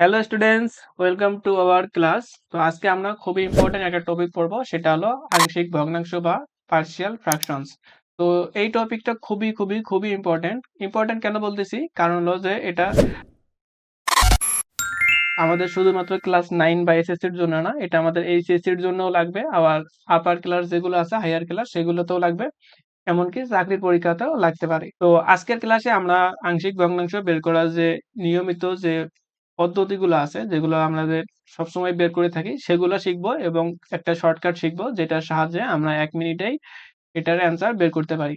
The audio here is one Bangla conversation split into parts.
Hello students welcome to our class তো আজকে আমরা খুবই ইম্পর্টেন্ট একটা টপিক পড়ব, সেটা হলো আংশিক ভগ্নাংশ বা পার্শিয়াল ফ্র্যাকশনস তো এই টপিকটা খুবই খুবই খুবই ইম্পর্টেন্ট ইম্পর্টেন্ট কেন বলতেছি? কারণ হলো যে এটা আমাদের শুধুমাত্র ক্লাস নাইন বা এসএসসির জন্য না, এটা আমাদের এইচএসসির জন্যও লাগবে। আবার আপার ক্লাস যেগুলো আছে হায়ার ক্লাস সেগুলোতেও লাগবে। এমনকি চাকরির পরীক্ষাতেও লাগতে পারে। তো আজকের ক্লাসে আমরা আংশিক ভগ্নাংশ বের করার যে নিয়মিত যে পদ্ধতিগুলো আছে যেগুলো আমাদের সবসময় বের করে থাকি, সেগুলো শিখব এবং একটা শর্টকাট শিখব যেটার সাহায্যে আমরা এক মিনিটেই এটার অ্যান্সার বের করতে পারি।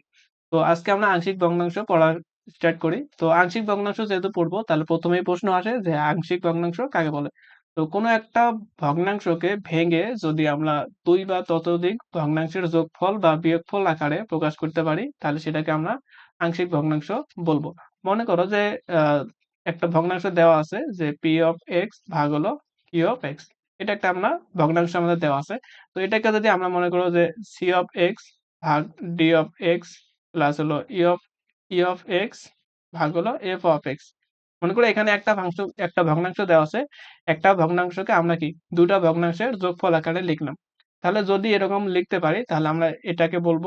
তো আজকে আমরা আংশিক ভগ্নাংশ পড়া স্টার্ট করি। তো আংশিক ভগ্নাংশ যেহেতু পড়ব, তাহলে প্রথমেই প্রশ্ন আসে যে আংশিক ভগ্নাংশ কাকে বলে? তো কোনো একটা ভগ্নাংশকে ভেঙে যদি আমরা দুই বা ততোধিক ভগ্নাংশের যোগফল বা বিয়োগফল আকারে প্রকাশ করতে পারি, তাহলে সেটাকে আমরা আংশিক ভগ্নাংশ বলব। মনে করো যে একটা ভগ্নাংশ দেওয়া আছে যে পি অফ এক্স ভাগ হলো কিউ অফ এক্স এটা একটা আমরা ভগ্নাংশ আমাদের দেওয়া আছে। তো এটাকে যদি আমরা মনে করো যে সি অফ এক্স ভাগ ডি অফ এক্স প্লাস হলো E of E of X ভাগ হলো এফ অফ এক্স মনে করো এখানে একটা ভাংশ একটা ভগ্নাংশ দেওয়া আছে। একটা ভগ্নাংশকে আমরা কি দুটা ভগ্নাংশের যোগফল আকারে লিখলাম। তাহলে যদি এরকম লিখতে পারি তাহলে আমরা এটাকে বলব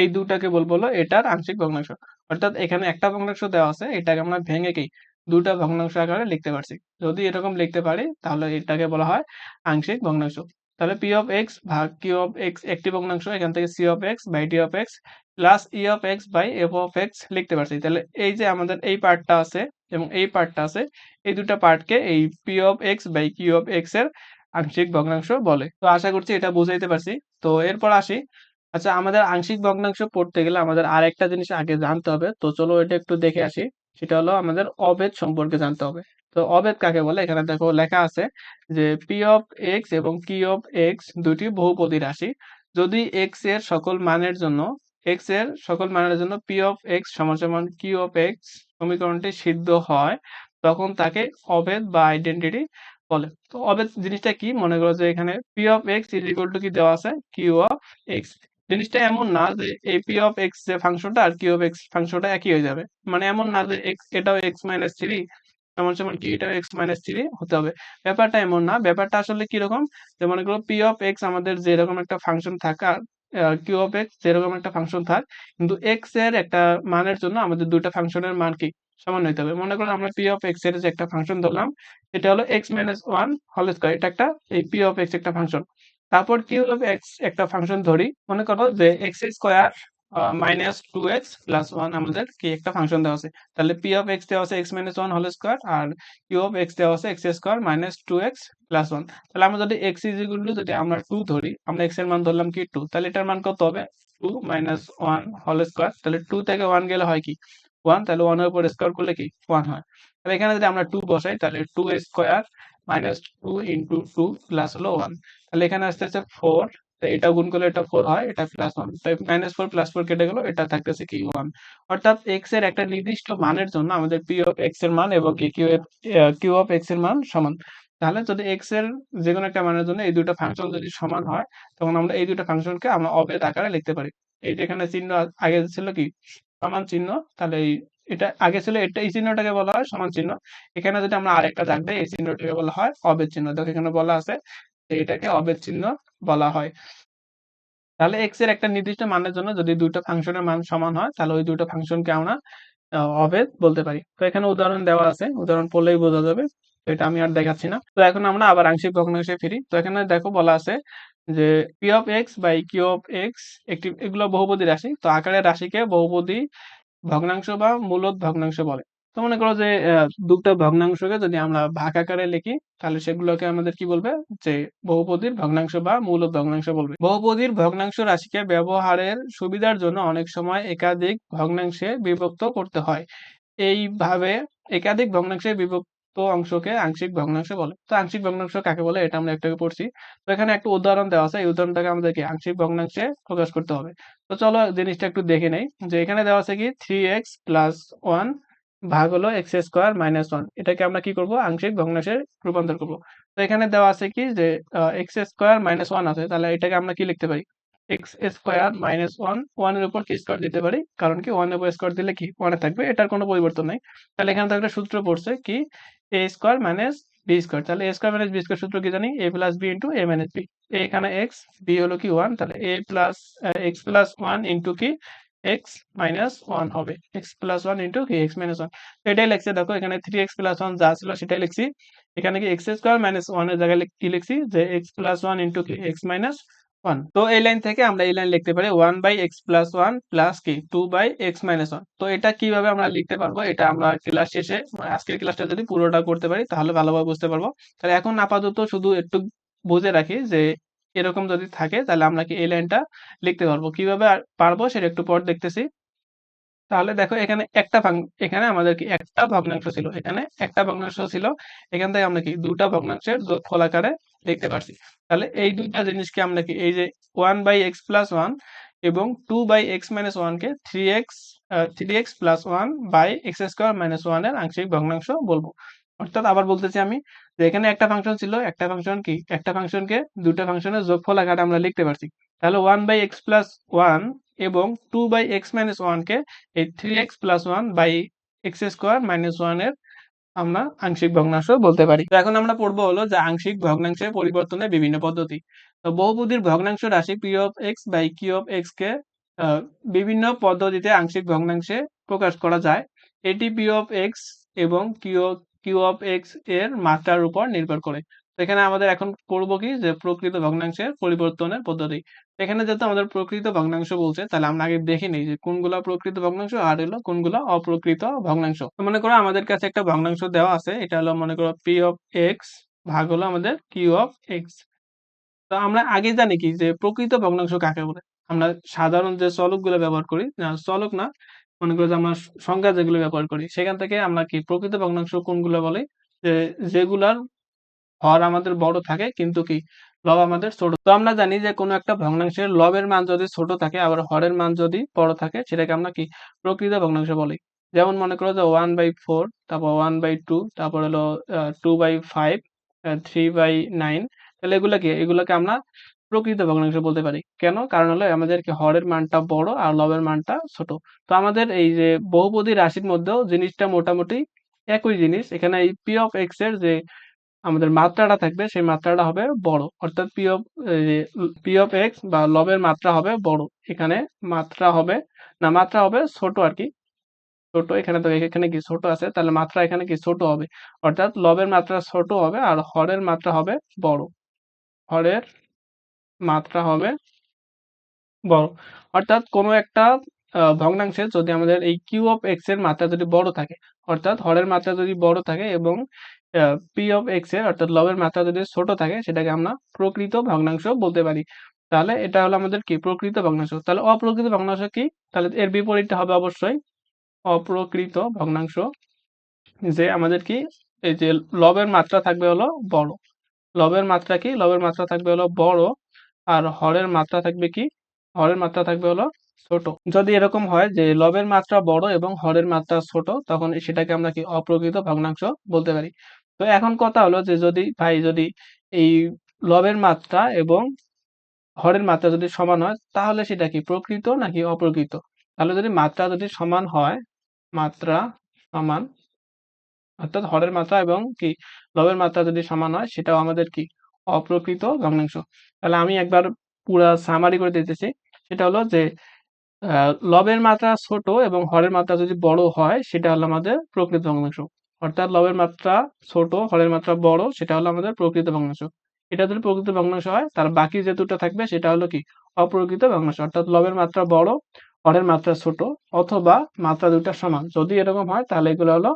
এই দুটাকে বলব হলো এটার আংশিক ভগ্নাংশ। অর্থাৎ এখানে একটা ভগ্নাংশ দেওয়া আছে, এটাকে আমরা ভেঙে কি দুটা ভগ্নাংশ আকারে লিখতে পারছি। যদি এরকম লিখতে পারি, তাহলে এটাকে বলা হয় আংশিক ভগ্নাংশ। তাহলে পি অফ এক্স ভাগ কিউ অফ এক্স একটি ভগ্নাংশ, এখান থেকে C of X by D of X plus E of X by F of X লিখতে পারছি। তাহলে এই যে আমাদের এই পার্টটা আছে এবং এই পার্টটা আছে, এই দুটা পার্টকে এই P of X by Q of এক্সের আংশিক ভগ্নাংশ বলে। তো আশা করছি এটা বুঝাইতে পারছি। তো এরপর আসি আচ্ছা আমাদের আংশিক ভগ্নাংশ পড়তে গেলে আমাদের আরেকটা জিনিস আগে জানতে হবে। তো চলো এটা একটু দেখে আসি। সেটা হলো আমাদের অভেদ সম্পর্কে জানতে হবে। তো অভেদ কাকে বলে? এখানে দেখো লেখা আছে যে পি অফ এক্স এবং কি অফ এক্স দুটি বহুপদী রাশি। যদি এক্সের সকল মানের জন্য এক্সের সকল মানের জন্য পি অফ এক্স সমান সমান কিউ অফ এক্স সমীকরণটি সিদ্ধ হয়, তখন তাকে অবেদ বা আইডেন্টিটি বলে। তো অবেদ জিনিসটা কি? মনে করো যে এখানে P of X is equal to কি দেওয়া আছে? কিউ অফ এক্স জিনিসটা এমন না যে এই পি অফ এক্স যে ফাংশনটা আর কিউ অফ এক্স ফাংশনটা একই হয়ে যাবে। মানে এমন না যে এক্স এটাও এক্স মাইনাস থ্রি সমান সমান কি এটাও এক্স মাইনাস থ্রি হতে হবে। ব্যাপারটা এমন না। ব্যাপারটা আসলে কীরকম? যে মনে করো পি অফ এক্স আমাদের যেরকম একটা ফাংশন থাকা কিউ অফ এক্স যেরকম একটা ফাংশন থাক, কিন্তু এক্সের একটা মানের জন্য আমাদের দুইটা ফাংশনের মান কি সমান হইতে হবে? মনে করো আমরা পি অফ এক্সের যে একটা ফাংশন ধরলাম, এটা হলো X minus one whole square এটা একটা এই পি অফ এক্স একটা ফাংশন। তারপর কি হলো এক্স একটা ফাংশন ধরি। মনে করো যে X square minus two X plus one আমাদের কি একটা ফাংশন দেওয়া আছে? তাহলে পি অফ এক্স দেওয়া আছে X minus one whole square R Q of X দেওয়া আছে X square minus two X plus one তাহলে আমরা যদি এক্স ইজ ইকুয়াল টু যদি আমরা টু ধরি আমরা এক্সের মান ধরলাম কি টু তাহলে এটার মান কত হবে? Two minus one whole square তাহলে টু থেকে ওয়ান গেলে হয় কি? ওয়ান তাহলে ওয়ানের উপর স্কোয়ার করলে কি? ওয়ান হয়। তাহলে এখানে যদি আমরা টু বসাই তাহলে two square minus two into two plus হলো ওয়ান তাহলে এখানে আসতে আসতে ফোর এটা গুণ করলে এটা ফোর হয়, এটা প্লাস ওয়ান তাই মাইনাস ফোর প্লাস ফোর কেটে গেল, এটা থাকতেছে কি ওয়ান অর্থাৎ এক্সের একটা নির্দিষ্ট মানের জন্য আমাদের পি অফ এক্সের মান এবং কিউ অফ এক্সের মান সমান। তাহলে যদি এক্সের যে কোনো একটা মানের জন্য এই দুটো ফাংশন যদি সমান হয়, তখন আমরা এই দুটো ফাংশনকে আমরা অভেদ আকারে লিখতে পারি। এই যে এখানে চিহ্ন আগে ছিল কি? সমান চিহ্ন, তাহলে এই এটা আগে ছিল, এটা এই চিহ্নটাকে বলা হয় সমান চিহ্ন। এখানে যদি আমরা আরেকটা দাগ এই চিহ্নটাকে বলা হয় অভেদ চিহ্ন। দেখো এখানে বলা আছে এটাকে চিহ্ন বলা হয়। তাহলে এক্সের একটা নির্দিষ্ট মানের জন্য যদি দুটো ফাংশনের মান সমান হয়, তাহলে ওই দুটো ফাংশনকে আমরা অভেদ বলতে পারি। তো এখানে উদাহরণ দেওয়া আছে, উদাহরণ পড়লেই বোঝা যাবে। তো এটা আমি আর দেখাচ্ছি না। তো এখন আমরা আবার আংশিক ভগ্নাংশে ফিরি। তো এখানে দেখো বলা আছে যে P of X by Q of X একটি, এগুলো বহুপদী রাশি। তো আকারের রাশিকে বহুপদী ভগ্নাংশ বা মূলদ ভগ্নাংশ বলে। তো মনে করো যে দুটো ভগ্নাংশকে যদি আমরা ভাগ আকারে লিখি, তাহলে সেগুলোকে আমাদের কি বলবে? যে বহুপদীর ভগ্নাংশ বা মূল ভগ্নাংশ বলবে। বহুপদীর ভগ্নাংশ রাশিকে ব্যবহারের সুবিধার জন্য অনেক সময় একাধিক ভগ্নাংশে বিভক্ত করতে হয়। এইভাবে একাধিক ভগ্নাংশে বিভক্ত অংশকে আংশিক ভগ্নাংশ বলে। তো আংশিক ভগ্নাংশ কাকে বলে? এটা আমরা একটু আগে পড়ছি। তো এখানে একটা উদাহরণ দেওয়া আছে। এই উদাহরণটাকে আমাদেরকে আংশিক ভগ্নাংশে প্রকাশ করতে হবে। তো চলো জিনিসটা একটু দেখে নেই। যে এখানে দেওয়া আছে কি? থ্রি এক্স প্লাস ওয়ান ভাগ হলো এক্স স্কোয়ার মাইনাস ওয়ান এটাকে আমরা কি করব? আংশিক ভগ্নাংশে রূপান্তর করব। তো এখানে দেওয়া আছে কি যে এক্স স্কোয়ার মাইনাস ওয়ান আছে। তাহলে এটাকে আমরা কি লিখতে পারি? এক্স স্কোয়ার মাইনাস ওয়ান ওয়ানের উপর কি স্কোয়ার দিতে পারি? কারণ কি ওয়ানের উপর স্কোয়ার দিলে কি ওয়ানে থাকবে? এটার কোনো পরিবর্তন নাই। তাহলে এখানে তো একটা সূত্র পড়ছে কি? A square minus B square তাহলে A square minus B square সূত্র কি জানি? A plus B into A minus B এখানে এক্স বি হলো কি ওয়ান তাহলে A plus X plus one into কি? এক্স মাইনাস ওয়ান হবে। এক্স প্লাস ওয়ান ইন্টু কি এক্স মাইনাস ওয়ান এটাই লিখছে, দেখো এখানে থ্রি এক্স প্লাস ওয়ান যা ছিল সেটাই লিখছি। এখানে কি এক্স স্কোয়ার মাইনাস ওয়ানের জায়গায় কি লিখছি? যে এক্স প্লাস ওয়ান ইন্টু কি এক্স মাইনাস ওয়ান তো এই লাইন থেকে আমরা এই লাইন লিখতে পারি one by X plus one plus কি two by X minus one তো এটা কীভাবে আমরা লিখতে পারব? এটা আমরা ক্লাস শেষে মানে আজকের ক্লাসটা যদি পুরোটা করতে পারি, তাহলে ভালোভাবে বুঝতে পারব। তাহলে এখন আপাতত শুধু একটু বুঝে রাখি যে এরকম যদি থাকে, তাহলে আমরা কি এই লাইনটা লিখতে পারব। কীভাবে পারব সেটা একটু পর দেখতেছি। তাহলে দেখো, এখানে একটা এখানে আমাদের কি একটা ভগ্নাংশ ছিল, এখানে একটা ভগ্নাংশ ছিল, এখান থেকে আমরা কি দুটা ভগ্নাংশের যোগফল আকারে লিখতে পারছি। তাহলে এই দুইটা জিনিসকে আমরা কি, এই যে one by X plus one এবং টু বাই এক্স মাইনাস ওয়ানকে three X three X plus one by X square minus ওয়ানের আংশিক ভগ্নাংশ বলব। অর্থাৎ আবার বলতেছি আমি যে এখানে একটা ফাংশন ছিল, একটা ফাংশন কি? একটা ফাংশনকে দুটা ফাংশনের যোগফল আকারে আমরা লিখতে পারছি। তাহলে one by X plus one এবং টু বাই এক্স মাইনাস ওয়ানকে এই three X plus one by X square minus ওয়ানের আমরা আংশিক ভগ্নাংশ বলতে পারি। তো এখন আমরা পড়ব হলো যে আংশিক ভগ্নাংশের পরিবর্তনের বিভিন্ন পদ্ধতি। তো বহুপদীর ভগ্নাংশ রাশি P of X by Q of X কে বিভিন্ন পদ্ধতিতে আংশিক ভগ্নাংশে প্রকাশ করা যায়। এটি পি অফ এক্স এবং কিউ কিউ অফ এক্সের মাত্রার উপর নির্ভর করে। এখানে আমাদের এখন পড়ব কি? যে প্রকৃত ভগ্নাংশের পরিবর্তনের পদ্ধতি। এখানে যেহেতু আমাদের প্রকৃত ভগ্নাংশ বলছে, তাহলে আমরা আগে দেখে নিই যে কোনগুলা প্রকৃত ভগ্নাংশ আর হলো কোনগুলা অপ্রকৃত ভগ্নাংশ। মনে করো আমাদের কাছে একটা ভগ্নাংশ দেওয়া আছে, এটা হলো মনে করো পি অফ এক্স ভাগ হলো আমাদের কিউ অফ এক্স তো আমরা আগে জানি কি? যে প্রকৃত ভগ্নাংশ কাকে বলে? আমরা সাধারণ যে চলকগুলো ব্যবহার করি চলক না মনে করো যে আমরা সংখ্যা যেগুলো ব্যবহার করি, সেখান থেকে আমরা কি প্রকৃত ভগ্নাংশ কোনগুলো বলে? যে যেগুলার হর আমাদের বড় থাকে, কিন্তু কি লব আমাদের ছোট। তো আমরা জানি যে কোনো একটা ভগ্নাংশের লবের মান যদি ছোট থাকে, আবার হরের মান যদি বড় থাকে, সেটাকে আমরা কি প্রকৃত ভগ্নাংশ বলি? যেমন মনে করো যে ওয়ান বাই ফোর তারপর ওয়ান বাই টু তারপর হলো two by five three by nine তাহলে এগুলা কি এগুলোকে আমরা প্রকৃত ভগ্নাংশ বলতে পারি। কেন? কারণ হলো আমাদের কি হরের মানটা বড় আর লবের মানটা ছোট। তো আমাদের এই যে বহুপদী রাশির মধ্যেও জিনিসটা মোটামুটি একই জিনিস। এখানে এই পি অফ এক্সের যে আমাদের মাত্রাটা থাকবে, সেই মাত্রাটা হবে বড়। অর্থাৎ P of P of X বা লবের মাত্রা হবে বড়। এখানে মাত্রা হবে, না, মাত্রা হবে ছোট আর কি। ছোট এখানে তো, এখানে কি ছোট আছে? তাহলে মাত্রা এখানে কি ছোট হবে? অর্থাৎ লবের মাত্রা ছোট হবে আর হরের মাত্রা হবে বড়। হরের মাত্রা হবে। বড়। অর্থাৎ কোনো একটা ভগ্নাংশে যদি আমাদের এই কিউ অফ এক্সের মাত্রা যদি বড় থাকে অর্থাৎ হরের মাত্রা যদি বড় থাকে এবং পি অফ এক্সের অর্থাৎ লবের মাত্রা যদি ছোট থাকে সেটাকে আমরা প্রকৃত ভগ্নাংশ বলতে পারি। তাহলে এটা হলো আমাদের কি? প্রকৃত ভগ্নাংশ। তাহলে অপ্রকৃত ভগ্নাংশ কি? তাহলে এর বিপরীতটা হবে অবশ্যই অপ্রকৃত ভগ্নাংশ যে আমাদের কি? এই যে লবের মাত্রা থাকবে হলো বড়। লবের মাত্রা কি? লবের মাত্রা থাকবে হলো বড়। আর হরের মাত্রা থাকবে কি? হরের মাত্রা থাকবে হলো ছোট। যদি এরকম হয় যে লবের মাত্রা বড় এবং হরের মাত্রা ছোট, তখন সেটাকে আমরা কি অপ্রকৃত ভগ্নাংশ বলতে পারি? তো এখন কথা হলো যে যদি, ভাই যদি এই লবের মাত্রা এবং হরের মাত্রা যদি সমান হয়, তাহলে সেটা কি প্রকৃত নাকি অপ্রকৃত? তাহলে যদি মাত্রা যদি সমান হয়, মাত্রা সমান, অর্থাৎ হরের মাত্রা এবং কি লবের মাত্রা যদি সমান হয়, সেটাও আমাদের কি অপ্রকৃত ভগ্নাংশ তাহলে আমি একবার পুরা সামারি করে দিতেছি। সেটা হলো যে লবের মাত্রা ছোট এবং হরের মাত্রা যদি বড় হয়, সেটা হলো আমাদের প্রকৃত ভগ্নাংশ অর্থাৎ লবের মাত্রা ছোট, হরের মাত্রা বড়, সেটা হলো আমাদের প্রকৃত ভগ্নাংশ এটা যদি প্রকৃত ভগ্নাংশ হয়, তার বাকি যে দুটো থাকবে, সেটা হলো কি? অপ্রকৃত ভগ্নাংশ অর্থাৎ লবের মাত্রা বড় হরের মাত্রা ছোট অথবা মাত্রা দুটা সমান। যদি এরকম হয়, তাহলে এগুলো হলো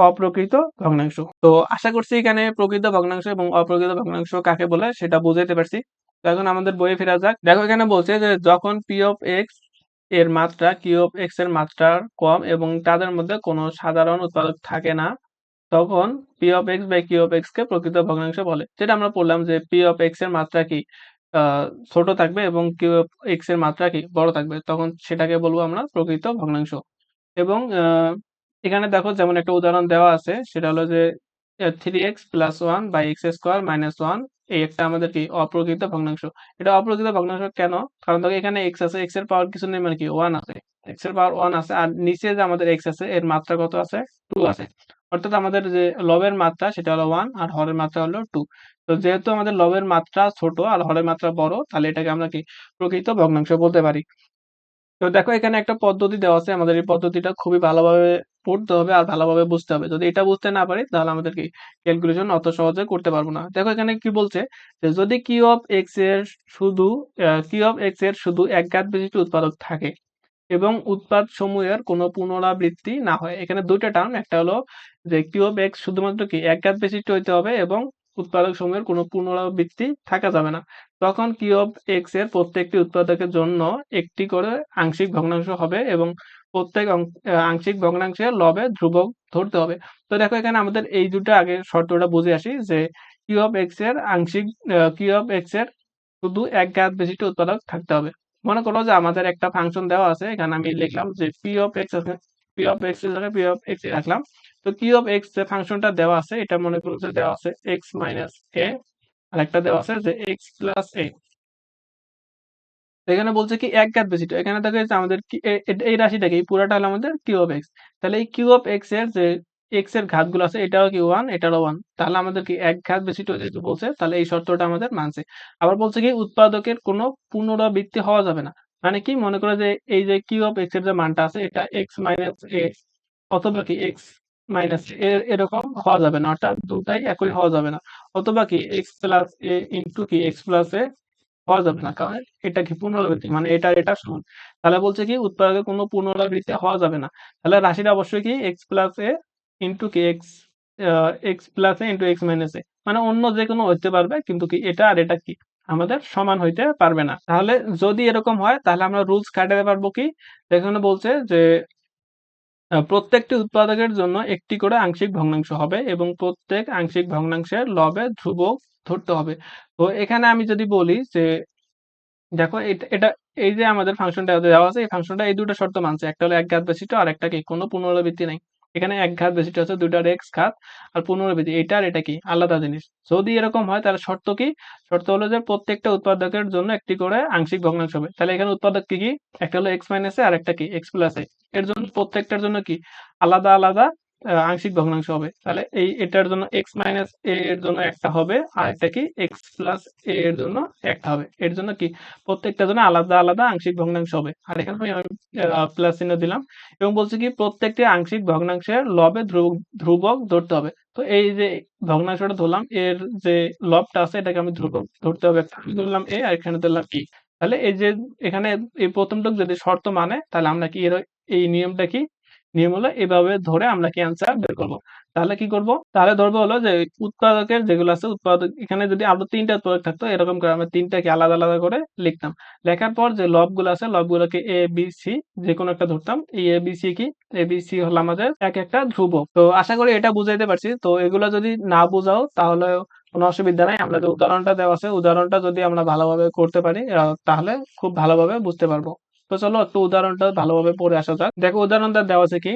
অপ্রকৃত ভগ্নাংশ। তো আশা করছি এখানে প্রকৃত ভগ্নাংশ এবং অপ্রকৃত ভগ্নাংশ কাকে বলে সেটা বুঝাইতে পারছি। এখন আমাদের বইয়ে ফেরা যাক। দেখো এখানে বলছে যে যখন পি অফ এক্সের মাত্রা কিউ অফ এক্সের মাত্রার কম এবং তাদের মধ্যে কোনো সাধারণ উৎপাদক থাকে না, তখন P of X by Q of X কে প্রকৃত ভগ্নাংশ বলে। যেটা আমরা পড়লাম যে পি অফ এক্সের মাত্রা কি? ছোট থাকবে এবং এক্সের মাত্রা কি বড় থাকবে, তখন সেটাকে বলব আমরা প্রকৃত ভগ্নাংশ। এবং এখানে দেখো যেমন একটা উদাহরণ দেওয়া আছে, সেটা হলো যে three X plus one by X square minus one এই একটা আমাদের কি অপ্রকৃত ভগ্নাংশ। এটা অপ্রকৃত ভগ্নাংশ কেন? কারণ দেখো এখানে এক্স আছে এক্সের পাওয়ার কিছু নেই মানে কি ওয়ান আছে। এক্সের পাওয়ার ওয়ান আছে, আর নিচে যে আমাদের এক্স আছে, এর মাত্রা কত আছে? টু আছে। অর্থাৎ আমাদের যে লবের মাত্রা, সেটা হলো ওয়ান আর হরের মাত্রা হলো টু তো যেহেতু আমাদের লবের মাত্রা ছোট আর হরের মাত্রা বড়, তাহলে এটাকে আমরা কি প্রকৃত ভগ্নাংশ বলতে পারি? তো দেখো এখানে একটা পদ্ধতি দেওয়া আছে, আমাদের এই পদ্ধতিটা খুবই ভালোভাবে পড়তে হবে আর ভালোভাবে বুঝতে হবে। যদি এটা বুঝতে না পারি, তাহলে আমাদের কি ক্যালকুলেশন অত সহজে করতে পারব না। দেখো এখানে কি বলছে যে যদি কিউ অফ এক্সের শুধু কিউ অফ এক্সের শুধু এক ঘাত বিশিষ্ট উৎপাদক থাকে এবং উৎপাদ সমূহের কোনো পুনরাবৃত্তি না হয়, এখানে দুইটা টার্ম একটা হলো যে কিউ অফ এক্স শুধুমাত্র কি এক ঘাত বিশিষ্ট হইতে হবে এবং উৎপাদক সমূহের কোনো পুনরাবৃত্তি থাকা যাবে না। তখন কিউ অফ এক্সের প্রত্যেকটি উৎপাদকের জন্য একটি করে আংশিক ভগ্নাংশ হবে এবং প্রত্যেক আংশিক ভগ্নাংশের লবে ধ্রুবক ধরতে হবে। তো দেখো এখানে আমাদের এই দুটো আগে শর্তটা বুঝে আসি যে কিউ অফ এক্সের আংশিক কিউ অফ এক্সের শুধু এক ঘাত বিশিষ্ট উৎপাদক থাকতে হবে। মনে করো যে আমাদের একটা ফাংশন দেওয়া আছে, এখানে আমি লিখলাম যে পি অফ এক্স আছে পি অফ এক্সের জায়গায় পি অফ এক্স রাখলাম। তো কিউ অফ এক্স যে ফাংশনটা দেওয়া আছে, এটা মনে করো যে দেওয়া আছে এক্স মাইনাস এ আর একটা দেওয়া আছে যে এক্স প্লাস এ এখানে বলছে কি, এক ঘাত বেশিটা এখানে দেখা যাচ্ছে আমাদের এই রাশিটাকে এই পুরাটা হলো আমাদের কিউ অফ এক্স তাহলে এই কিউ অফ এক্সের যে এক্সের ঘাতগুলো আছে, এটাও কি ওয়ান এটারও ওয়ান তাহলে আমাদের কি এক ঘাত বেশিটা যেহেতু বলছে, তাহলে এই শর্তটা আমাদের মানছে। আবার বলছে কি, উৎপাদকের কোনো পুনরাবৃত্তি হওয়া যাবে না। মানে কি? মনে করে যে এই যে কিউ অফ এক্সের যে মানটা আছে, এটা এক্স মাইনাস এ অথবা কি এক্স মাইনাস এর এরকম হওয়া যাবে না, অর্থাৎ দুটাই একই হওয়া যাবে না। অথবা কি এক্স প্লাস এ ইন্টু কি এক্স প্লাস এ হওয়া যাবে না, কারণ এটা কি পুনরাবৃত্তি মানে এটা এটা সমান। তাহলে বলছে কি, উৎপাদকের কোনো পুনরাবৃত্তি হওয়া যাবে না। তাহলে রাশিটা অবশ্যই কি এক্স প্লাস এ ইন্টু কি X X plus A into X minus A মানে অন্য যে কোনো হইতে পারবে, কিন্তু কি এটা আর এটা কি, আমাদের সমান হইতে পারবে না। তাহলে যদি এরকম হয়, তাহলে আমরা রুলস কাটাতে পারব কি, যেখানে বলছে যে প্রত্যেকটি উৎপাদকের জন্য একটি করে আংশিক ভগ্নাংশ হবে এবং প্রত্যেক আংশিক ভগ্নাংশের লবে ধ্রুবক ধরতে হবে। তো এখানে আমি যদি বলি যে, দেখো এটা এই যে আমাদের ফাংশনটা দেওয়া আছে, এই ফাংশনটা এই দুটো শর্ত মানছে, একটা হলো এক ঘাত বিশিষ্ট আর একটা কি কোনো পুনরাবৃত্তি নাই। এখানে এক ঘাত বেশিটা হচ্ছে দুইটার এক্স ঘাত, আর পুনরাবৃত্তি এটা আর এটা কি? আলাদা জিনিস। যদি এরকম হয়, তাহলে শর্ত কি? শর্ত হলো যে প্রত্যেকটা উৎপাদকের জন্য একটি করে আংশিক ভগ্নাংশ হবে। তাহলে এখানে উৎপাদক কি কি? একটা হলো এক্স মাইনাস আর একটা কি? এক্স প্লাস এর জন্য প্রত্যেকটার জন্য কি? আলাদা আলাদা আংশিক ভগ্নাংশ হবে। তাহলে এই এটার জন্য এক্স মাইনাস এ এর জন্য একটা হবে আর একটা কি এক্স প্লাস এ এর জন্য একটা হবে। এর জন্য কি? প্রত্যেকটার জন্য আলাদা আলাদা আংশিক ভগ্নাংশ হবে। আর এখানে আমি প্লাস চিহ্ন দিলাম এবং বলছি কি প্রত্যেকটি আংশিক ভগ্নাংশের লবে ধ্রুবক ধরতে হবে। তো এই যে ভগ্নাংশটা ধরলাম এর যে লবটা আছে এটাকে আমি ধ্রুবক ধরতে হবে। আমি ধরলাম এ আর এখানে ধরলাম কি তাহলে এই যে এখানে এই প্রথমটুক যদি শর্ত মানে তাহলে আমরা কি এর এই নিয়মটা কি? নিয়ম হলো এভাবে ধরে আমরা কি অ্যান্সার বের করব। তাহলে কি করব? তাহলে ধরবো হলো যে উৎপাদকের যেগুলো আছে, উৎপাদক, এখানে যদি আরও তিনটা উৎপাদক থাকতো, এরকম করে আমরা তিনটাকে আলাদা আলাদা করে লিখতাম। লেখার পর যে লবগুলো আছে, লবগুলোকে এ বি সি যে কোনো একটা ধরতাম। এই এ বি সি কি? এ বি সি হলো আমাদের এক একটা ধ্রুবক তো আশা করি এটা বুঝাইতে পারছি। তো এগুলো যদি না বুঝাও, তাহলে কোনো অসুবিধা নাই। আমরা যে উদাহরণটা দেওয়া আছে। উদাহরণটা যদি আমরা ভালোভাবে করতে পারি, তাহলে খুব ভালোভাবে বুঝতে পারব। তো চলো একটু উদাহরণটা ভালোভাবে পড়ে আসা যাক। দেখো উদাহরণটা দেওয়া আছে কি?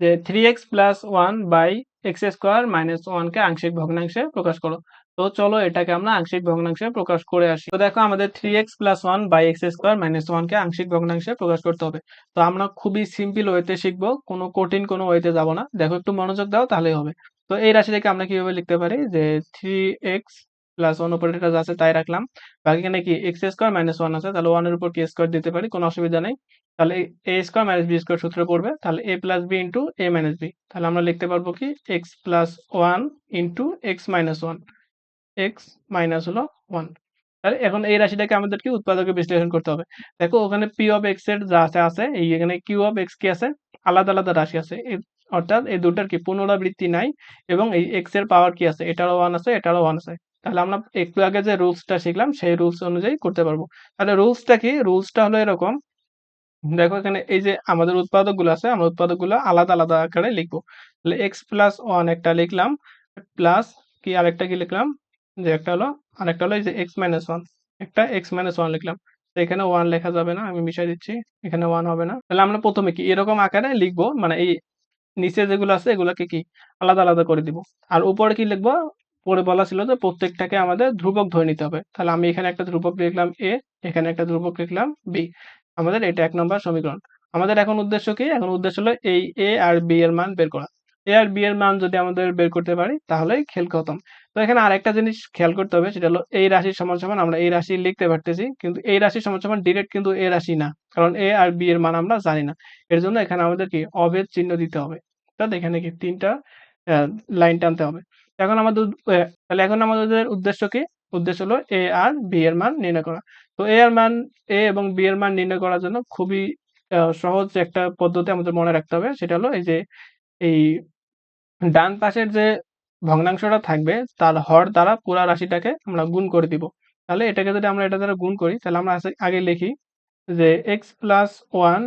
যে three X plus one by X square minus ওয়ানকে আংশিক ভগ্নাংশে প্রকাশ করো। তো চলো এটাকে আমরা আংশিক ভগ্নাংশে প্রকাশ করে আসি। তো দেখো আমাদের three X plus one by X square minus ওয়ানকে আংশিক ভগ্নাংশে প্রকাশ করতে হবে। তো আমরা খুবই সিম্পল ওয়েতে শিখব, কোনো কঠিন কোনো ওয়েতে যাব না। দেখো একটু মনোযোগ দাও, তাহলেই হবে। তো এই রাশিটাকে আমরা কীভাবে লিখতে পারি? যে থ্রি এক্স প্লাস ওয়ান উপরে এটা আছে, তাই রাখলাম। বাকি এখানে কি এক্স স্কোয়ার মাইনাস ওয়ান আছে, তাহলে ওয়ানের উপর কি স্কোয়ার দিতে পারি, কোনো অসুবিধা নেই। তাহলে A square minus B square সূত্রে পড়বে, তাহলে A plus B into A minus B তাহলে আমরা লিখতে পারব কি X plus one into X minus one X minus হলো ওয়ান তাহলে এখন এই রাশিটাকে আমাদেরকে উৎপাদকে বিশ্লেষণ করতে হবে। দেখো ওখানে পি অফ এক্সের যা আছে আছে, এই এখানে কিউ অফ এক্স কি আছে, আলাদা আলাদা রাশি আছে। অর্থাৎ এই দুটার কি পুনরাবৃত্তি নাই, এবং এই এক্সের পাওয়ার কি আছে, এটারও ওয়ান আছে, এটারও ওয়ান আছে। তাহলে আমরা একটু আগে যে রুলসটা শিখলাম, সেই রুলস অনুযায়ী করতে পারব। তাহলে রুলসটা কি? রুলসটা হলো এরকম। দেখো এখানে এই যে আমাদের উৎপাদকগুলো আছে, আমরা উৎপাদকগুলো আলাদা আলাদা আকারে লিখব। তাহলে এক্স প্লাস ওয়ান একটা লিখলাম প্লাস কি আরেকটা কি লিখলাম? যে একটা হলো, আরেকটা হলো এই যে এক্স মাইনাস ওয়ান একটা এক্স মাইনাস ওয়ান লিখলাম। এখানে ওয়ান লেখা যাবে না, আমি মিশাই দিচ্ছি, এখানে ওয়ান হবে না। তাহলে আমরা প্রথমে কি এরকম আকারে লিখব মানে এই নিচে যেগুলো আছে, এগুলোকে কি আলাদা আলাদা করে দিব। আর উপরে কি লিখব? পরে বলা ছিল যে প্রত্যেকটাকে আমাদের ধ্রুবক ধরে নিতে হবে। তাহলে আমি এখানে একটা ধ্রুবক লিখলাম এ এখানে একটা ধ্রুবক লিখলাম বি আমাদের এটা এক নম্বর সমীকরণ। আমাদের এখন উদ্দেশ্য কি? এখন উদ্দেশ্য হলো এই এ আর বি এর মান বের করা। এ আর বি এর মান যদি আমাদের বের করতে পারি তাহলেই খেল খতম। তো এখানে আরেকটা জিনিস খেয়াল করতে হবে, সেটা হলো এই রাশির সমান সমান আমরা এই রাশি লিখতে পারতেছি, কিন্তু এই রাশির সমান সমান ডিরেক্ট কিন্তু এ রাশি না, কারণ এ আর বি এর মান আমরা জানি না। এর জন্য এখানে আমাদের কি অভেদ চিহ্ন দিতে হবে। অর্থাৎ এখানে কি তিনটা লাইন টানতে হবে। এখন আমাদের তাহলে এখন আমাদের উদ্দেশ্য কি? উদ্দেশ্য হলো এ আর বি এর মান নির্ণয় করা। তো এ এর মান, এ এবং বি এর মান নির্ণয় করার জন্য খুবই সহজ একটা পদ্ধতি আমাদের মনে রাখতে হবে। সেটা হলো এই যে, এই ডান পাশের যে ভগ্নাংশটা থাকবে, তার হর দ্বারা পুরা রাশিটাকে আমরা গুণ করে দিব। তাহলে এটাকে যদি আমরা এটা দ্বারা গুণ করি, তাহলে আমরা আগে লিখি যে X plus one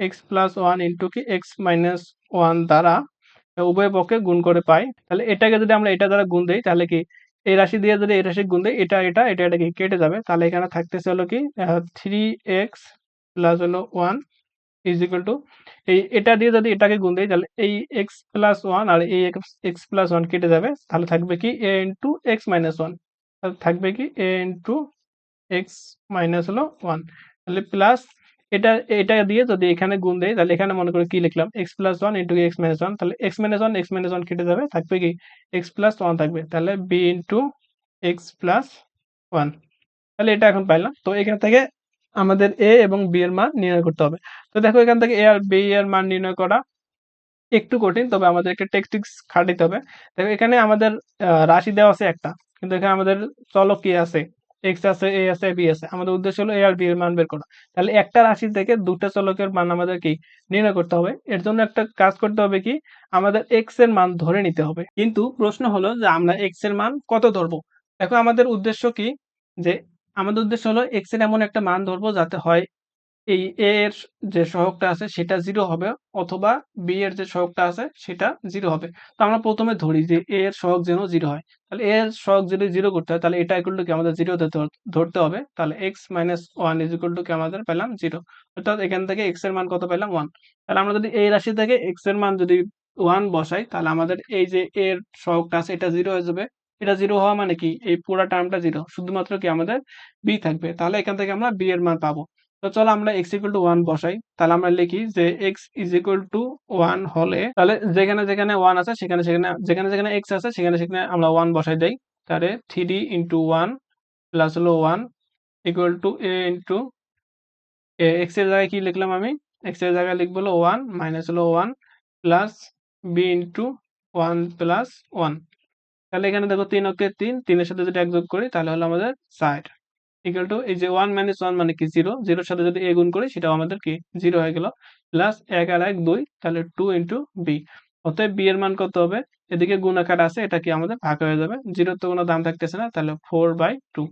X plus one into কি? এক্স মাইনাস ওয়ান দ্বারা উভয় পক্ষে গুণ করে পাই, তাহলে এটাকে যদি আমরা এটা দ্বারা গুণ দেই, তাহলে কি এই রাশি দিয়ে যদি এই রাশি গুণ দেই, এটা এটা এটা এটা কি কেটে যাবে? তাহলে এখানে থাকতেছে হলো কি থ্রি এক্স প্লাস হলো ওয়ান ইজ ইকুয়াল টু এই এটা দিয়ে যদি এটাকে গুণ দেই, তাহলে এই এক্স প্লাস ওয়ান আর এই এক্স প্লাস ওয়ান কেটে যাবে, তাহলে থাকবে কি A into X minus one থাকবে কি এ ইন্টু এক্স মাইনাস হলো ওয়ান তাহলে প্লাস এটা এটা দিয়ে যদি এখানে গুণ দেয় তাহলে এখানে মনে করে কি লিখলাম? X plus one into X minus one তাহলে X minus one X minus one কেটে যাবে, থাকবে কি? এক্স প্লাস ওয়ান থাকবে, তাহলে B into X plus one তাহলে এটা এখন পাইলাম, তো এখান থেকে আমাদের এ এবং বি এর মান নির্ণয় করতে হবে। তো দেখো এখান থেকে এ আর বি এর মান নির্ণয় করা একটু কঠিন, তবে আমাদেরকে টেকটিক্স খাটিতে হবে। দেখো এখানে আমাদের রাশি দেওয়া আছে একটা, কিন্তু এখানে আমাদের চলক কি আছে? এক্স আছে এ আছে বি আছে। আমাদের উদ্দেশ্য হলো এ আর বি এর মান বের করা। তাহলে একটা রাশি থেকে দুটো চলকের মান আমাদের কি নির্ণয় করতে হবে? এর জন্য একটা কাজ করতে হবে কি? আমাদের এক্সের মান ধরে নিতে হবে। কিন্তু প্রশ্ন হলো যে আমরা এক্সের মান কত ধরবো? দেখো আমাদের উদ্দেশ্য কি? যে আমাদের উদ্দেশ্য হলো এক্সের এমন একটা মান ধরবো যাতে হয় এই এ এর যে সহগটা আছে সেটা জিরো হবে অথবা বি এর যে সহগটা আছে সেটা জিরো হবে। তো আমরা প্রথমে ধরি যে এ এর সহগ যেন জিরো হয়। তাহলে এ এর সহগ যদি জিরো করতে হয়, তাহলে এটা ইকুয়াল টু কি আমাদের জিরো ধরতে হবে। তাহলে X minus one is equal to কি আমাদের পেলাম জিরো অর্থাৎ এখান থেকে এক্সের মান কত পেলাম? ওয়ান তাহলে আমরা যদি এই রাশি থেকে এক্সের মান যদি ওয়ান বসাই, তাহলে আমাদের এই যে এর সহগটা আছে এটা জিরো হয়ে যাবে। এটা জিরো হওয়া মানে কি? এই পুরো টার্মটা জিরো শুধুমাত্র কি আমাদের বি থাকবে। তাহলে এখান থেকে আমরা বি এর মান পাবো। তো চলো আমরা এক্স ইকুয়াল টু ওয়ান বসাই। তাহলে আমরা লিখি যে X is equal to one হলে, তাহলে যেখানে যেখানে ওয়ান আছে, সেখানে সেখানে, যেখানে যেখানে এক্স আছে, সেখানে সেখানে আমরা ওয়ান বসাই দেই। তাহলে থ্রি ইন্টু ওয়ান প্লাস হলো one equal to A into A এক্সের জায়গায় কি লিখলাম আমি? এক্সের জায়গায় লিখব হলো ওয়ান মাইনাস হলো one plus B into one plus one তাহলে এখানে দেখো তিন অক্ষে তিন, তিনের সাথে যদি এক যোগ করি, তাহলে হলো আমাদের ষাট। ইকুয়াল টু এই যে ওয়ান মাইনাস ওয়ান মানে কি? জিরো জিরোর সাথে যদি এ গুণ করি, সেটাও আমাদের কি? জিরো হয়ে গেল। প্লাস এক আর এক দুই, তাহলে টু ইন্টু বি অতএব বি এর মান কত হবে? এদিকে গুণ আকার আছে, এটা কি আমাদের ভাগ হয়ে যাবে। জিরোর তো কোনো দাম থাকতেছে না, তাহলে ফোর বাই টু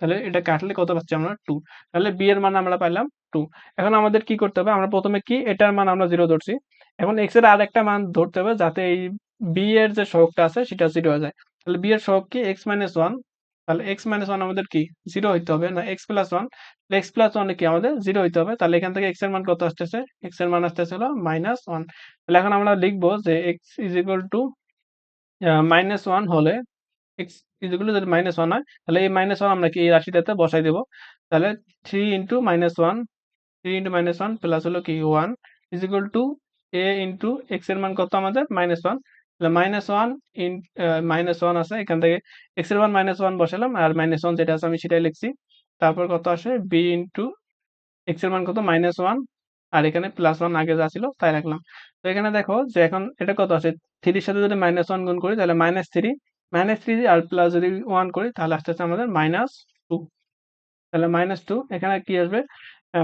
তাহলে এটা কাটলে কত পাচ্ছি আমরা? টু তাহলে বি এর মান আমরা পাইলাম টু এখন আমাদের কি করতে হবে? আমরা প্রথমে কি এটার মান আমরা জিরো ধরছি। এখন এক্সের আর একটা মান ধরতে হবে, যাতে এই বি এর যে সহগটা আছে, সেটা জিরো হয়ে যায়। তাহলে বি এর সহগ কি? এক্স মাইনাস ওয়ান তাহলে এক্স মাইনাস ওয়ান আমাদের কি? জিরো হইতে হবে। না X plus one X plus one কি আমাদের? জিরো হইতে হবে। তাহলে এখান থেকে এক্সের মান কত আসতেছে? এক্সের মান আসতেছে হলো মাইনাস ওয়ান তাহলে এখন আমরা লিখব যে X is equal to minus one হলে এক্স ইজ ইকুয়াল টু যদি মাইনাস ওয়ান হয়, তাহলে এই মাইনাস ওয়ান আমরা কি এই রাশিটাতে বসাই দেবো? তাহলে three into minus one three into minus one plus হলো কি one is equal to A into এক্সের মান কত আমাদের? Minus one minus one in minus one আছে, এখান থেকে এক্স মান মাইনাস ওয়ান বসালাম, আর মাইনাস ওয়ান যেটা আছে আমি সেটাই লিখছি। তারপর কত আসে? বি ইন্টু এক্স মান কত? মাইনাস ওয়ান আর এখানে প্লাস ওয়ান আগে যা ছিল তাই রাখলাম। তো এখানে দেখো যে এখন এটা কত আছে? থ্রির সাথে যদি মাইনাস ওয়ান গুণ করি, তাহলে মাইনাস থ্রি মাইনাস থ্রি আর প্লাস যদি ওয়ান করি, তাহলে আসতে আসতে আমাদের মাইনাস টু তাহলে মাইনাস টু এখানে কি আসবে?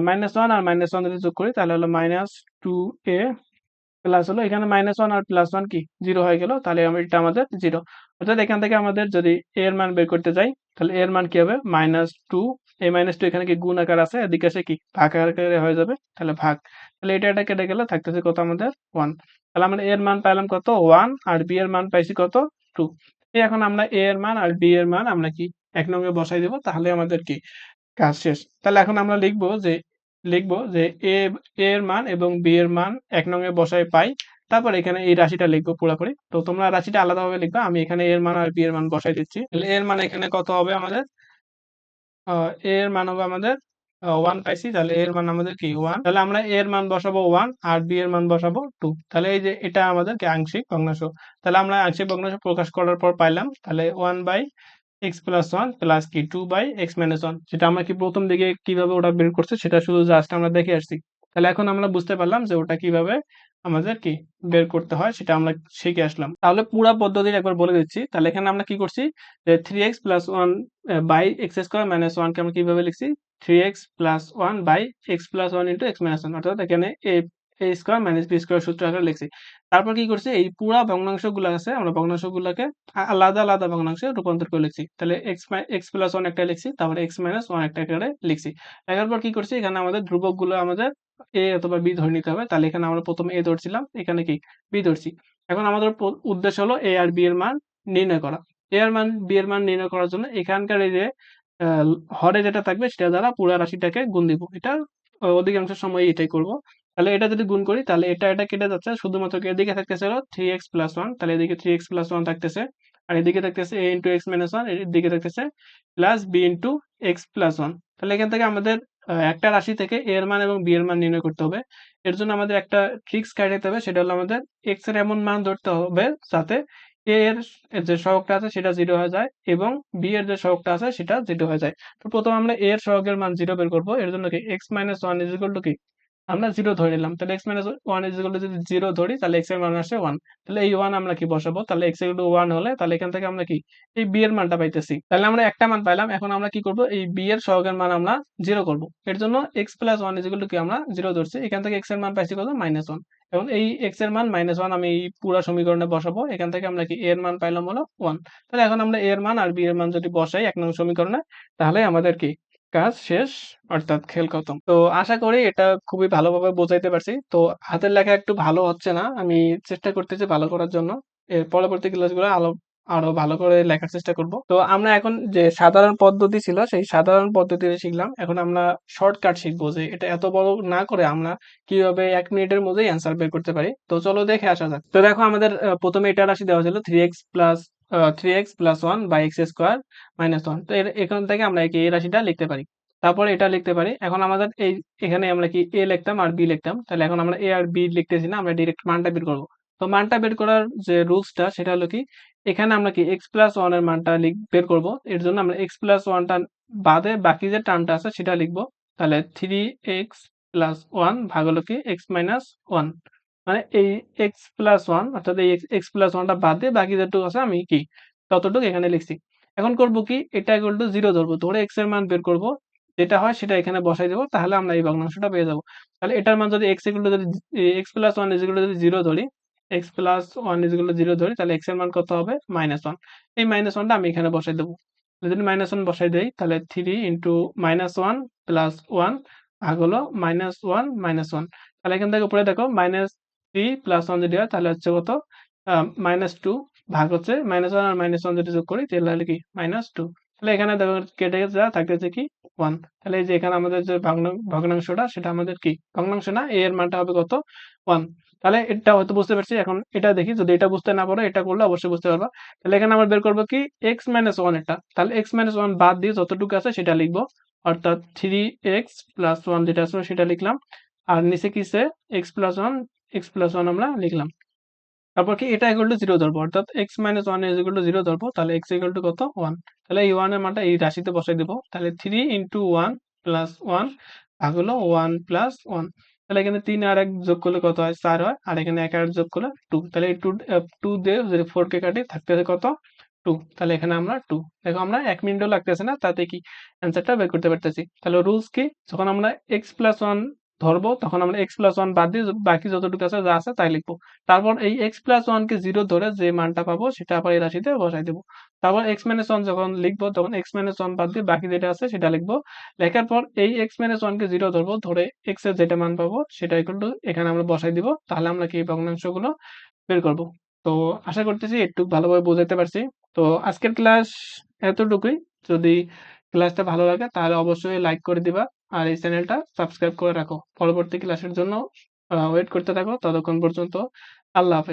মাইনাস ওয়ান আর মাইনাস ওয়ান যদি যোগ করি, তাহলে হলো মাইনাস টু এ প্লাস হলো, এখানে মাইনাস ওয়ান আর প্লাস ওয়ান কি? জিরো হয়ে গেল, তাহলে এটা আমাদের জিরো অর্থাৎ এখান থেকে আমাদের যদি এ এর মান বের করতে যাই, তাহলে এর মান কি হবে? মাইনাস টু এই মাইনাস টু এখানে কি গুণ আকার আছে? এদিকে আসে কি? ভাগ আকারে হয়ে যাবে, তাহলে ভাগ। তাহলে এটা এটা কেটে গেলে, থাকতেছে কত আমাদের? ওয়ান তাহলে আমরা এর মান পাইলাম কত? ওয়ান আর বি এর মান পাইছি কত? টু এই এখন আমরা এ এর মান আর বি এর মান আমরা কি? এক নম্বরে বসাই দেবো, তাহলে আমাদের কি? কাজ শেষ। তাহলে এখন আমরা লিখব যে লিখব যে এ, এর মান এবং বি এর মান এক নঙ্গে বসাই পাই। তারপর এখানে এই রাশিটা লিখব পুরোপুরি তো তোমরা রাশিটা আলাদাভাবে লিখবা। আমি এখানে এর মান আর বি এর মান বসাই দিচ্ছি। এর মান এখানে কত হবে আমাদের? এর মান হবে আমাদের ওয়ান পাইছি। তাহলে এর মান আমাদের কি? ওয়ান তাহলে আমরা এর মান বসাবো ওয়ান আর বি এর মান বসাবো টু তাহলে এই যে এটা আমাদের আংশিক ভগ্নাংশ। তাহলে আমরা আংশিক ভগ্নাংশ প্রকাশ করার পর পাইলাম। তাহলে one by X plus one plus কি two by X minus one যেটা আমরা কি প্রথম দিকে কীভাবে ওটা বের করছে, সেটা শুধু জাস্ট আমরা দেখে আসছি। তাহলে এখন আমরা বুঝতে পারলাম যে ওটা কীভাবে আমাদের কি বের করতে হয়, সেটা আমরা শিখে আসলাম। তাহলে পুরো পদ্ধতিটা একবার বলে দিচ্ছি। তাহলে এখানে আমরা কি করছি যে three X plus one by X square minus ওয়ানকে আমরা কীভাবে লিখছি? Three X plus one by X plus one into X minus one অর্থাৎ এখানে A square minus B square সূত্র আকারে লিখছি। তারপর কি করছি? এই পুরা ভগ্নাংশগুলো আছে, আমরা ভগ্নাংশগুলোকে আ- আলাদা আলাদা ভগ্নাংশে রূপান্তর করে লিখছি। তাহলে এক্স এক্স প্লাস ওয়ান একটা লিখছি, তারপরে এক্স মাইনাস ওয়ান একটা আকারে লিখছি। লেখার পর কি করছি? এখানে আমাদের ধ্রুবকগুলো আমাদের এ অথবা বি ধরে নিতে হবে। তাহলে এখানে আমরা প্রথমে এ ধরছিলাম, এখানে কি? বি ধরছি। এখন আমাদের উদ্দেশ্য হলো এ আর বি এর মান নির্ণয় করা। এ আর মান বি এর মান নির্ণয় করার জন্য এখানকার এই যে হরে যেটা থাকবে, সেটা দ্বারা পুরা রাশিটাকে গুণ দিব। এটা অধিকাংশ সময় এটাই করব। তাহলে এটা যদি গুণ করি, তাহলে এটা এটা কেটে যাচ্ছে। শুধুমাত্র এদিকে থাকতেছে থ্রি এক্স প্লাস ওয়ান তাহলে এদিকে থ্রি এক্স প্লাস ওয়ান থাকতেছে। আর এদিকে থাকতেছে A into X minus one এদিকে থাকতেছে plus B into X plus one তাহলে এখান থেকে আমাদের একটা রাশি থেকে এর মান এবং বি এর মান নির্ণয় করতে হবে। এর জন্য আমাদের একটা ট্রিক্স কাটাতে হবে, সেটা হলো আমাদের এক্সের এমন মান ধরতে হবে যাতে এ এর যে সহগটা আছে সেটা জিরো হয়ে যায় এবং বি এর যে সহগটা আছে সেটা জিরো হয়ে যায়। তো প্রথম আমরা এর সহগের মান জিরো বের করব। এর জন্য কি X minus one is equal to কি? আমরা জিরো ধরে নিলাম, তাহলে এক্স মাইনাস ওয়ান ইজ যদি জিরো ধরি, তাহলে এক্সের মান আসে ওয়ান তাহলে এই ওয়ান আমরা কি বসাবো? তাহলে এক্স টু ওয়ান হলে, তাহলে এখান থেকে আমরা কি? এই বি এর মানটা পাইতেছি। তাহলে আমরা একটা মান পাইলাম, এখন আমরা কি করব? এই বি এর সহগের মান আমরা জিরো করব। এর জন্য এক্স প্লাস ওয়ান ইজ কি আমরা? জিরো ধরছি। এখান থেকে এক্সের মান পাইছি কত? মাইনাস ওয়ান এখন এই এক্সের মান মাইনাস ওয়ান আমি এই পুরো সমীকরণে বসাবো। এখান থেকে আমরা কি এর মান পাইলাম হলো ওয়ান তাহলে এখন আমরা এর মান আর বি এর মান যদি বসাই, এক নং সমীকরণে, তাহলে আমাদের কি? কাজ শেষ, অর্থাৎ খেল খতম। তো আশা করি এটা খুবই ভালোভাবে বোঝাইতে পারছি। তো হাতের লেখা একটু ভালো হচ্ছে না। আমি চেষ্টা করতেছি ভালো করার জন্য। এর পরবর্তী ক্লাসগুলো আলো, আরও ভালো করে লেখার চেষ্টা করব। তো আমরা এখন যে সাধারণ পদ্ধতি ছিল, সেই সাধারণ পদ্ধতিতে শিখলাম। এখন আমরা শর্টকাট শিখব যে এটা এত বড় না করে আমরা কীভাবে এক মিনিটের মধ্যেই অ্যান্সার বের করতে পারি। তো চলো দেখে আসা যাক। তো দেখো আমাদের প্রথমে এটা রাশি দেওয়া ছিল three X plus three X plus one by X square minus one তো এখান থেকে আমরা এই রাশিটা লিখতে পারি। তারপরে এটা লিখতে পারি। এখন আমাদের এই, এখানে আমরা কি এ লিখতাম আর বি লিখতাম। তাহলে এখন আমরা এ আর বি লিখতেছি না, আমরা ডিরেক্ট মানটা বের করব। তো মানটা বের করার যে রুলসটা সেটা হলো কি, এখানে আমরা কি এক্স প্লাস ওয়ানের মানটা বের করব। এর জন্য আমরা এক্স প্লাস ওয়ানটা বাদে বাকি যে টার্মটা আছে, সেটা লিখব। তাহলে থ্রি এক্স প্লাস ওয়ান ভাগ হলো কি এক্স মাইনাস ওয়ান মানে এই এক্স প্লাস ওয়ান অর্থাৎ এই এক্স প্লাস ওয়ানটা বাদ দিয়ে বাকি যেটুকু আছে আমি কি? ততটুকু এখানে লিখছি। এখন করব কি? এটা ইকুয়াল টু জিরো ধরবো। ধরে এক্সের মান বের করব। যেটা হয় সেটা এখানে বসাই দেবো। তাহলে আমরা এই ভগ্নাংশটা পেয়ে যাব। তাহলে এটার মান যদি এক্স টু যদি X plus one is two যদি জিরো ধরি X plus one is two zero ধরি, তাহলে এক্সের মান কত হবে? মাইনাস ওয়ান এই মাইনাস ওয়ানটা আমি এখানে বসাই দেবো। যদি মাইনাস ওয়ান বসাই দেই, তাহলে three into minus one plus one ভাগ হলো মাইনাস ওয়ান মাইনাস ওয়ান তাহলে এখান থেকে উপরে দেখো মাইনাস থ্রি প্লাস ওয়ান যদি হয়, তাহলে হচ্ছে কত? মাইনাস টু ভাগ হচ্ছে মাইনাস ওয়ান আর মাইনাস ওয়ান যদি যোগ করি, তাহলে হলে কি? মাইনাস টু তাহলে এখানে কেটে যা থাকতেছে কি? ওয়ান তাহলে এই যে এখানে আমাদের যে ভগ্নাংশটা, সেটা আমাদের কি? ভগ্নাংশ না এর মানটা হবে কত? ওয়ান তাহলে এটা হয়তো বুঝতে পারছি, এখন এটা দেখি, যদি এটা বুঝতে না পারো, এটা করলে অবশ্যই বুঝতে পারবা। তাহলে এখানে আমরা বের করব কি? এক্স মাইনাস ওয়ান এটা। তাহলে এক্স মাইনাস ওয়ান বাদ দিয়ে যতটুকু আছে, সেটা লিখব। অর্থাৎ থ্রি এক্স প্লাস ওয়ান যেটা আছে, সেটা লিখলাম। আর নিচে কিসে X plus one X plus one আমরা লিখলাম। তারপর কি? এটা ইকুয়াল টু জিরো ধরবো। অর্থাৎ X minus one is equal to zero ধরবো। তাহলে এক্স ইকুয়াল টু কত? ওয়ান তাহলে এই ওয়ানের মানটা এই রাশিতে বসাই দেবো। তাহলে three into one plus one ভাগ হলো ওয়ান প্লাস ওয়ান তাহলে এখানে তিন আর এক যোগ করলে কত হয়? চার হয়। আর এখানে এক আর যোগ করলে টু তাহলে এই টু টু দিয়ে যদি ফোর কে কাটি থাকতেছে কত? টু তাহলে এখানে আমরা টু দেখো আমরা এক মিনিটও লাগতেছে না। তাতে কি অ্যান্সারটা বের করতে পারতেছি। তাহলে রুলস কি? যখন আমরা এক্স প্লাস ওয়ান ধরবো, তখন আমরা এক্স প্লাস ওয়ান বাদ দিয়ে বাকি যতটুকু আছে যা আছে তাই লিখব। তারপর এই এক্স প্লাস ওয়ানকে জিরো ধরে যে মানটা পাবো সেটা আবার এই রাশিতে বসাই দেবো। তারপর এক্স মাইনাস ওয়ান যখন লিখব, তখন এক্স মাইনাস ওয়ান বাদ দিয়ে বাকি যেটা আছে সেটা লিখব। লেখার পর এই এক্স মাইনাস ওয়ানকে জিরো ধরবো, ধরে এক্সের যেটা মান পাবো সেটা ইকুয়াল টু এখানে আমরা বসাই দিব। তাহলে আমরা কি ভগ্নাংশগুলো বের করব? তো আশা করতেছি একটু ভালোভাবে বোঝাতে পারছি। তো আজকের ক্লাস এতটুকুই। যদি ক্লাসটা ভালো লাগে, তাহলে অবশ্যই লাইক করে দিবা আর এই চ্যানেলটা সাবস্ক্রাইব করে রাখো। পরবর্তী ক্লাসের জন্য ওয়েট করতে থাকো, ততক্ষণ পর্যন্ত আল্লাহ হাফেজ।